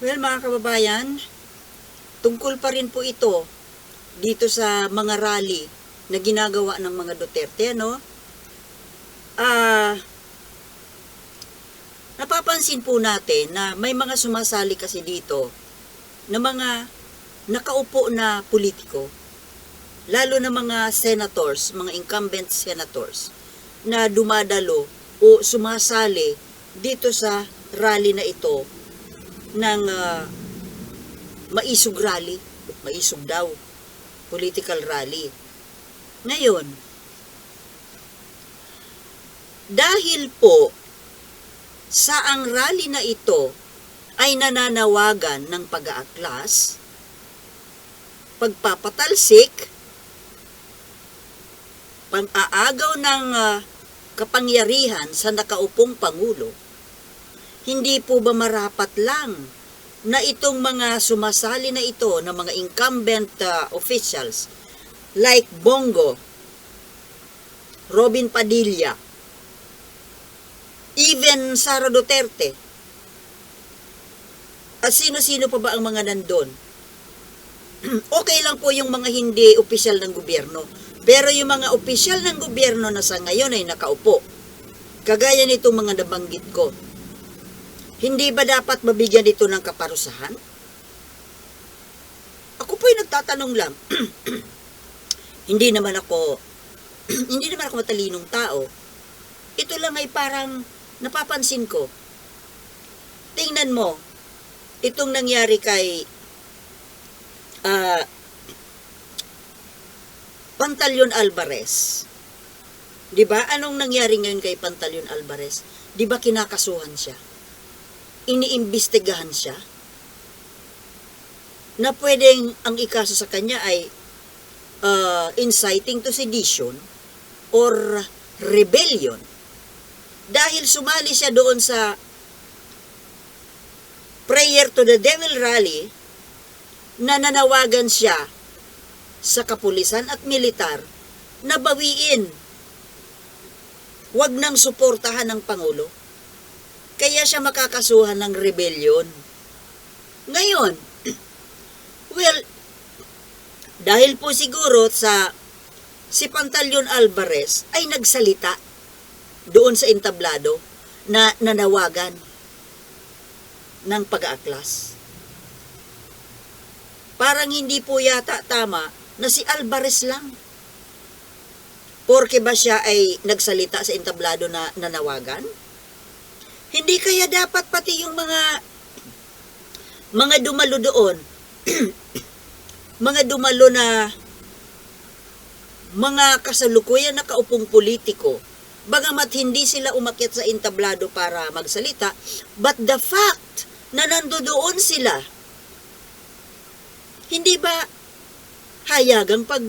Well, mga kababayan, tungkol pa rin po ito dito sa mga rally na ginagawa ng mga Duterte, no? Ah, napapansin po natin na may mga sumasali kasi dito na mga nakaupo na politiko, lalo na mga senators, mga incumbent senators, na dumadalo o sumasali dito sa rally na ito ng ah, maisog rally, maisog daw, political rally. Ngayon, dahil po sa ang rally na ito ay nananawagan ng pag-aaklas, pagpapatalsik, pang-aagaw ng ah, kapangyarihan sa nakaupong Pangulo, hindi po ba marapat lang na itong mga sumasali na ito ng mga incumbent ah, officials like Bongo, Robin Padilla, even Sara Duterte, at sino-sino pa ba ang mga nandun? okay lang po yung mga hindi opisyal ng gobyerno. Pero yung mga opisyal ng gobyerno na sa ngayon ay nakaupo, kagaya nitong mga nabanggit ko, hindi ba dapat mabigyan ito ng kaparusahan? Ako po'y nagtatanong lang. hindi naman ako, hindi naman ako matalinong tao. Ito lang ay parang napapansin ko. Tingnan mo, itong nangyari kay ah Pantalyon Alvarez. 'Di ba? Anong nangyari ngayon kay Pantalyon Alvarez? 'Di ba kinakasuhan siya? Iniimbestigahan siya? Na pwedeng ang ikaso sa kanya ay uh, inciting to sedition or rebellion. Dahil sumali siya doon sa prayer to the devil rally na nanawagan siya sa kapulisan at militar na bawiin. Huwag nang suportahan ng Pangulo. Kaya siya makakasuhan ng rebellion. Ngayon, well, dahil po siguro sa si Pantaleon Alvarez ay nagsalita doon sa entablado na nanawagan ng pag-aaklas. Parang hindi po yata tama na si Alvarez lang. Porke ba siya ay nagsalita sa entablado na nanawagan? Hindi kaya dapat pati yung mga mga dumalo doon, mga dumalo na mga kasalukuyan na kaupong politiko, bagamat hindi sila umakyat sa entablado para magsalita, but the fact na nandoon sila, hindi ba hayagang pag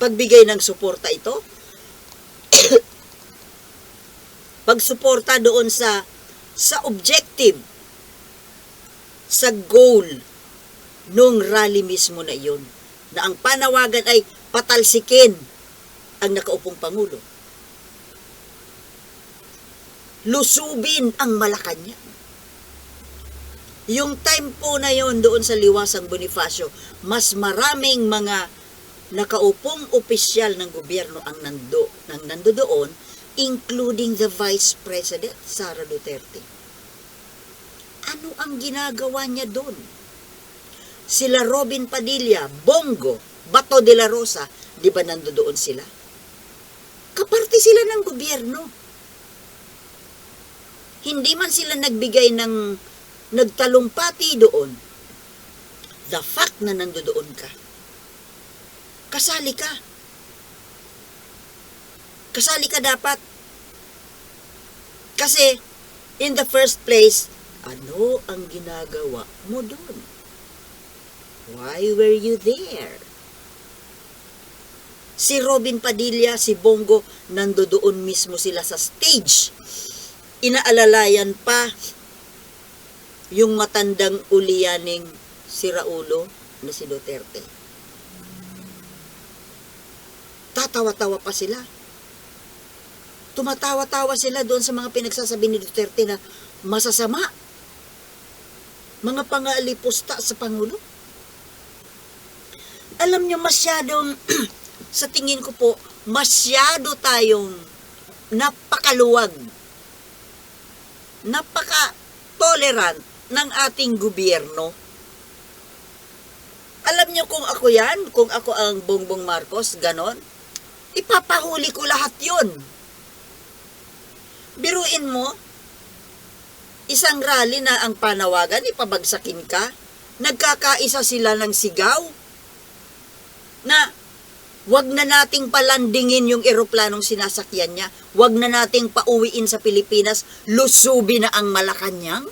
pagbigay ng suporta ito? Pagsuporta doon sa sa objective, sa goal nung rally mismo na iyon, na ang panawagan ay patalsikin ang nakaupong Pangulo. Lusubin ang Malacanang. Yung time po na yon doon sa Liwasang Bonifacio, mas maraming mga nakaupong opisyal ng gobyerno ang nando, nang nando doon, including the Vice President, Sara Duterte. Ano ang ginagawa niya doon? Sila Robin Padilla, Bongo, Bato de la Rosa, di ba nando doon sila? Kaparte sila ng gobyerno. Hindi man sila nagbigay ng nagtalumpati doon. The fact na nandoon ka. Kasali ka. Kasali ka dapat. Kasi, in the first place, ano ang ginagawa mo doon? Why were you there? Si Robin Padilla, si Bongo, nandoon mismo sila sa stage. Inaalalayan pa yung matandang ulianing si Raulo na si Duterte. Tatawa-tawa pa sila. Tumatawa-tawa sila doon sa mga pinagsasabi ni Duterte na masasama. mga pangalipusta sa Pangulo. Alam niyo, masyadong, sa tingin ko po, masyado tayong napakaluwag, napaka-tolerant ng ating gobyerno. Alam niyo kung ako yan, kung ako ang Bongbong Marcos, ganon, ipapahuli ko lahat yon. Biruin mo, isang rally na ang panawagan, ipabagsakin ka, nagkakaisa sila ng sigaw, na wag na nating palandingin yung eroplanong sinasakyan niya, wag na nating pauwiin sa Pilipinas, lusubi na ang Malacanang.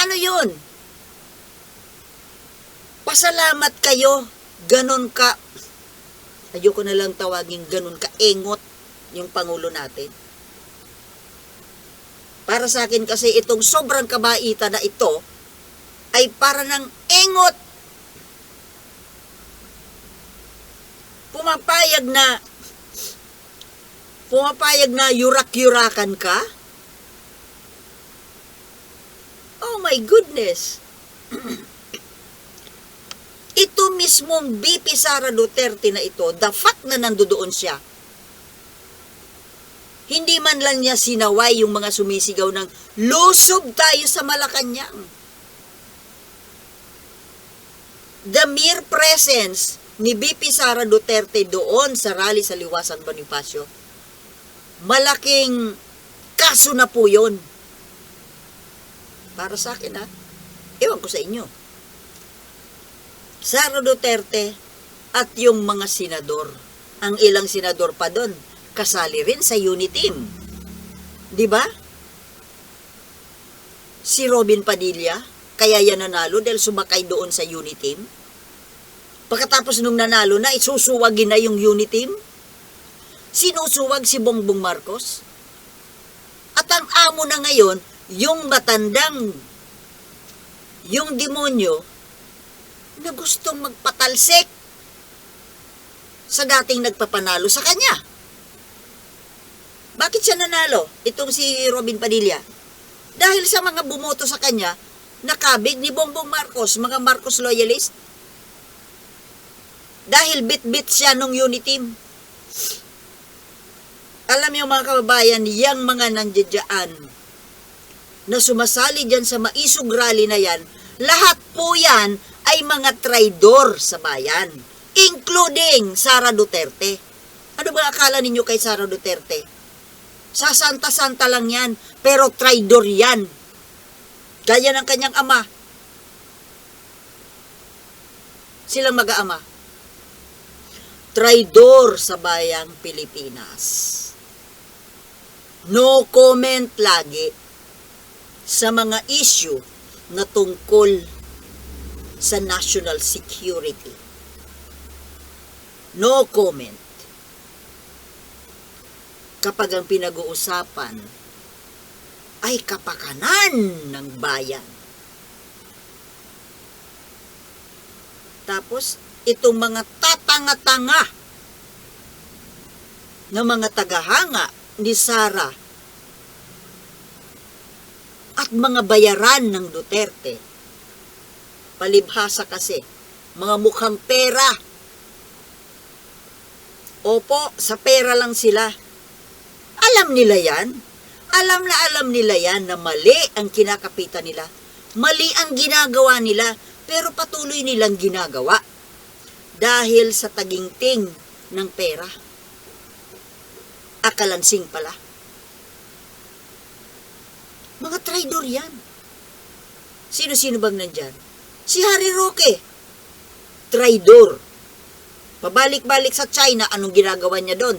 Ano yun? Pasalamat kayo, ganon ka, ayoko na lang tawagin ganon ka, engot yung Pangulo natin. Para sa akin kasi itong sobrang kabaita na ito ay para ng engot. Pumapayag na pumapayag na yurak-yurakan ka? Oh my goodness. ito mismong BP Sara Duterte na ito, the fact na nandoon siya, hindi man lang niya sinaway yung mga sumisigaw ng lusob tayo sa Malacanang. The mere presence ni BP Sara Duterte doon sa rally sa Liwasan Bonifacio, malaking kaso na po yun. Para sa akin ha, ewan ko sa inyo. Sara Duterte at yung mga senador, ang ilang senador pa doon, kasali rin sa Uniteam. Di ba? Si Robin Padilla, kaya yan nanalo dahil sumakay doon sa Uniteam. Pagkatapos nung nanalo na, isusuwagin na yung Uniteam. Sinusuwag si Bongbong Marcos. At ang amo na ngayon, yung matandang, yung demonyo, na gustong magpatalsik sa dating nagpapanalo sa kanya. Bakit siya nanalo? Itong si Robin Padilla. Dahil sa mga bumoto sa kanya, nakabig ni Bongbong Marcos, mga Marcos loyalist. Dahil bit-bit siya nung Uniteam. Alam niyo mga kababayan, yang mga nandiyan na sumasali dyan sa maisog rally na yan, lahat po yan ay mga traidor sa bayan, including Sara Duterte. Ano ba akala ninyo kay Sara Duterte? Sa santa-santa lang yan, pero traidor yan. Gaya ng kanyang ama. Silang mag-aama. Traidor sa bayang Pilipinas. No comment lagi sa mga issue na tungkol sa national security. No comment kapag ang pinag-uusapan ay kapakanan ng bayan. Tapos, itong mga tatanga-tanga na mga tagahanga ni Sara at mga bayaran ng Duterte, palibhasa kasi, mga mukhang pera. Opo, sa pera lang sila. Alam nila yan. Alam na alam nila yan na mali ang kinakapitan nila. Mali ang ginagawa nila, pero patuloy nilang ginagawa. Dahil sa taginting ng pera. Akalansing pala. Mga traidor yan. Sino-sino bang nandyan? Si Harry Roque. Traidor. Pabalik-balik sa China, anong ginagawa niya doon?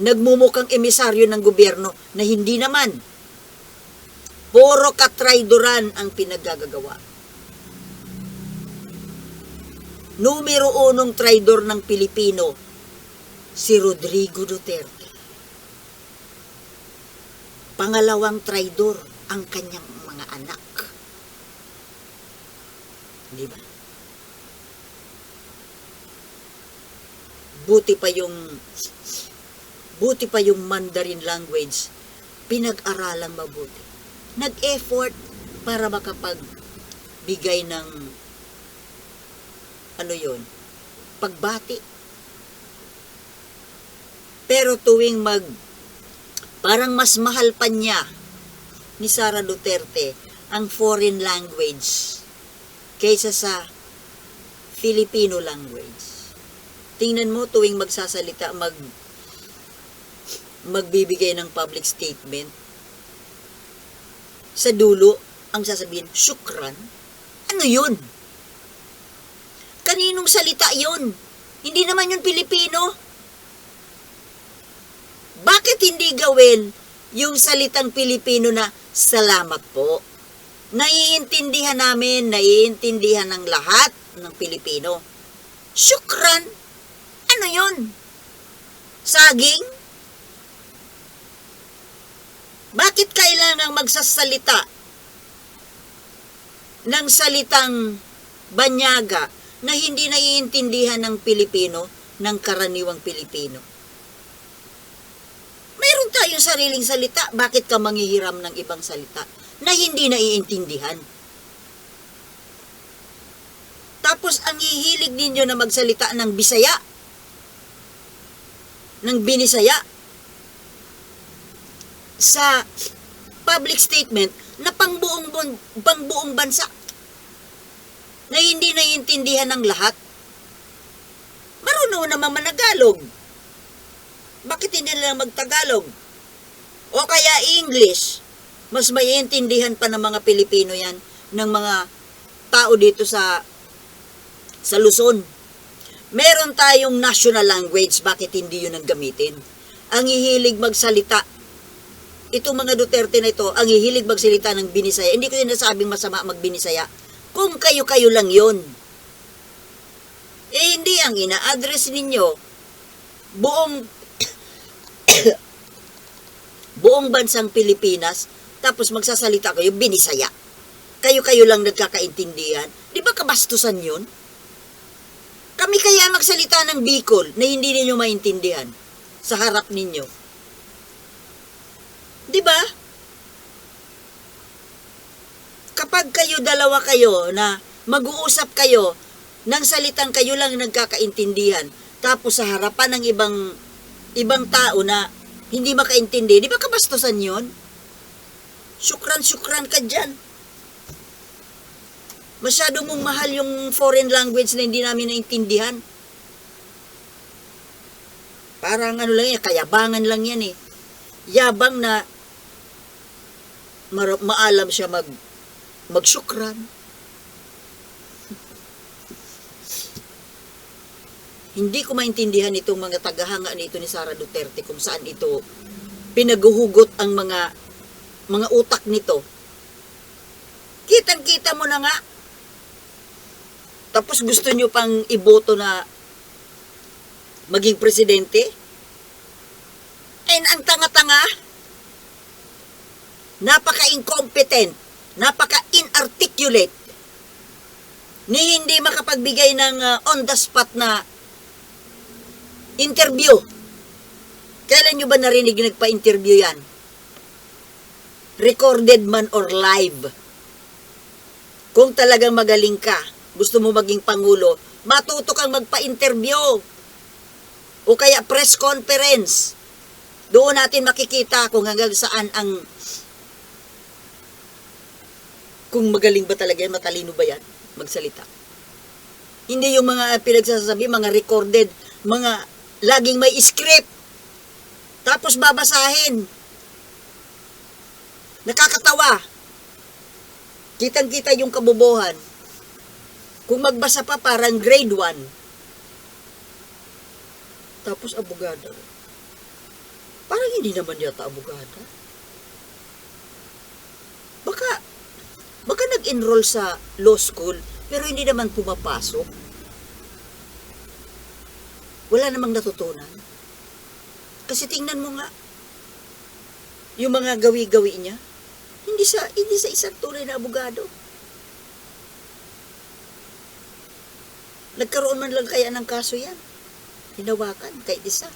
Nagmumukhang emisaryo ng gobyerno na hindi naman. Puro katraidoran ang pinaggagawa. Numero unong traidor ng Pilipino, si Rodrigo Duterte. Pangalawang traidor, ang kanyang mga anak. Di ba? Buti pa yung buti pa yung Mandarin language, pinag-aralang mabuti. nag-effort para makapagbigay ng ano yon pagbati. Pero tuwing mag parang mas mahal pa niya ni Sara Duterte ang foreign language kaysa sa Filipino language. Tingnan mo tuwing magsasalita, mag magbibigay ng public statement, sa dulo, ang sasabihin, syukran. Ano yun? Kaninong salita yun? Hindi naman yun Pilipino. Bakit hindi gawin yung salitang Pilipino na salamat po? Naiintindihan namin, naiintindihan ng lahat ng Pilipino. Syukran. Ano yun? Saging? Bakit kailangang magsasalita ng salitang banyaga na hindi naiintindihan ng Pilipino, ng karaniwang Pilipino? Mayroon tayong sariling salita, bakit ka manghihiram ng ibang salita na hindi naiintindihan? Tapos ang hihilig ninyo na magsalita ng Bisaya, ng Binisaya, sa public statement na pangbuong, pangbuong bansa na hindi naiintindihan ng lahat. Marunong naman managalog. Bakit hindi nila magtagalog? O kaya English. Mas maiintindihan pa ng mga Pilipino yan ng mga tao dito sa sa Luzon. Meron tayong national language, bakit hindi yun ang gamitin? Ang hihilig magsalita itong mga Duterte na ito, ang hihilig magsalita ng binisaya. Hindi ko sinasabing masama magbinisaya. Kung kayo-kayo lang yon. Eh, hindi ang ina-address ninyo buong buong bansang Pilipinas tapos magsasalita kayo binisaya. Kayo-kayo lang nagkakaintindihan. Di ba kabastusan yun? Kami kaya magsalita ng Bicol na hindi ninyo maintindihan sa harap ninyo. Di ba? Kapag kayo dalawa kayo na mag-uusap kayo ng salitang kayo lang nagkakaintindihan tapos sa harapan ng ibang ibang tao na hindi makaintindi, di ba kabastusan yon? Syukran-syukran ka dyan. Masyado mong mahal yung foreign language na hindi namin naintindihan. Parang ano lang yan, kayabangan lang yan eh. Yabang na mar- maalam siya mag magsyukran. Hindi ko maintindihan itong mga tagahanga nito ni Sara Duterte kung saan ito pinaguhugot ang mga mga utak nito. Kitang-kita mo na nga. Tapos gusto nyo pang iboto na maging presidente? And ang tanga-tanga, napaka-incompetent, napaka-inarticulate, ni hindi makapagbigay ng uh, on the spot na interview. Kailan nyo ba narinig nagpa-interview yan? Recorded man or live. Kung talagang magaling ka, gusto mo maging pangulo, matuto kang magpa-interview. O kaya press conference. Doon natin makikita kung hanggang saan ang kung magaling ba talaga yan, matalino ba yan, magsalita. Hindi yung mga pinagsasabi, mga recorded, mga laging may script. Tapos babasahin. Nakakatawa. Kitang-kita yung kabobohan. Kung magbasa pa, parang grade 1. Tapos abogada. Parang hindi naman yata abogada. Baka, baka nag-enroll sa law school, pero hindi naman pumapasok. Wala namang natutunan. Kasi tingnan mo nga, yung mga gawi-gawi niya, hindi sa hindi sa isang tunay na abogado. Nagkaroon man lang kaya ng kaso yan. Hinawakan kahit isa.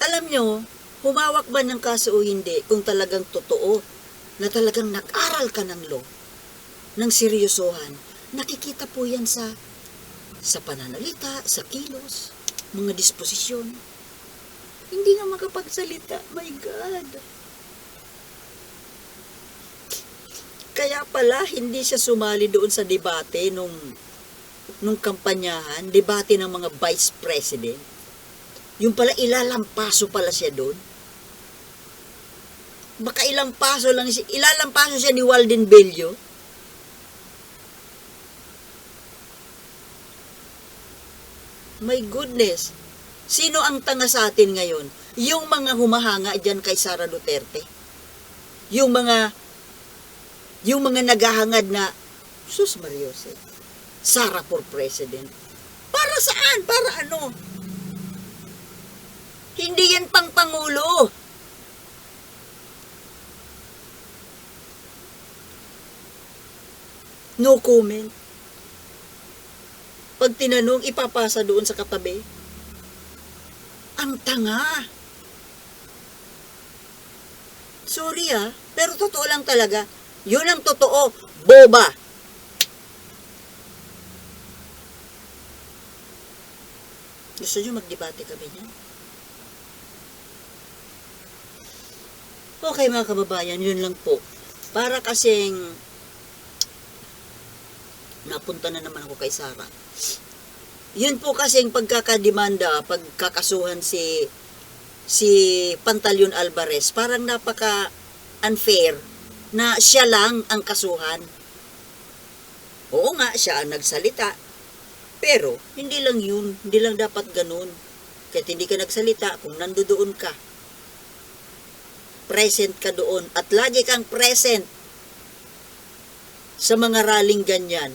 Alam nyo, Humawak ba ng kaso o hindi kung talagang totoo na talagang nag-aral ka ng law, ng seryosohan, nakikita po yan sa sa pananalita, sa kilos, mga disposisyon. Hindi nga makapagsalita. My God. Kaya pala, hindi siya sumali doon sa debate nung nung kampanyahan, debate ng mga vice president. Yung pala ilalampaso pala siya doon. Baka ilang paso lang siya, ilalampaso siya ni Walden Bello. My goodness. Sino ang tanga sa atin ngayon? Yung mga humahanga dyan kay Sara Duterte. Yung mga yung mga naghahangad na Sus Mariose. Sara for president. Para saan? Para ano? Hindi yan pang pangulo. No comment. Pag tinanong, ipapasa doon sa katabi. Ang tanga. Sorry ah, pero totoo lang talaga. Yun ang totoo. Boba. Gusto nyo magdebate kami niyan? Okay mga kababayan, yun lang po. Para kasing napunta na naman ako kay Sara. Yun po kasing pagkakademanda, pagkakasuhan si si Pantaleon Alvarez, parang napaka unfair na siya lang ang kasuhan. Oo nga, siya ang nagsalita. Pero, hindi lang yun. Hindi lang dapat ganun. Kahit hindi ka nagsalita, kung nandoon ka, present ka doon, at lagi kang present sa mga raling ganyan,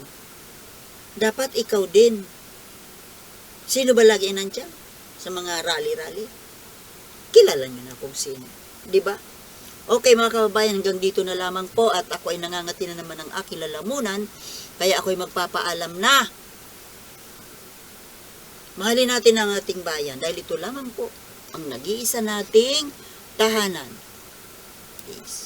dapat ikaw din. Sino ba lagi nandyan? Sa mga rally-rally? Kilala nyo na kung sino. Di ba? Okay mga kababayan, hanggang dito na lamang po at ako ay nangangati na naman ng aking lalamunan, kaya ako ay magpapaalam na. Mahalin natin ang ating bayan dahil ito lamang po ang nag-iisa nating tahanan. Peace.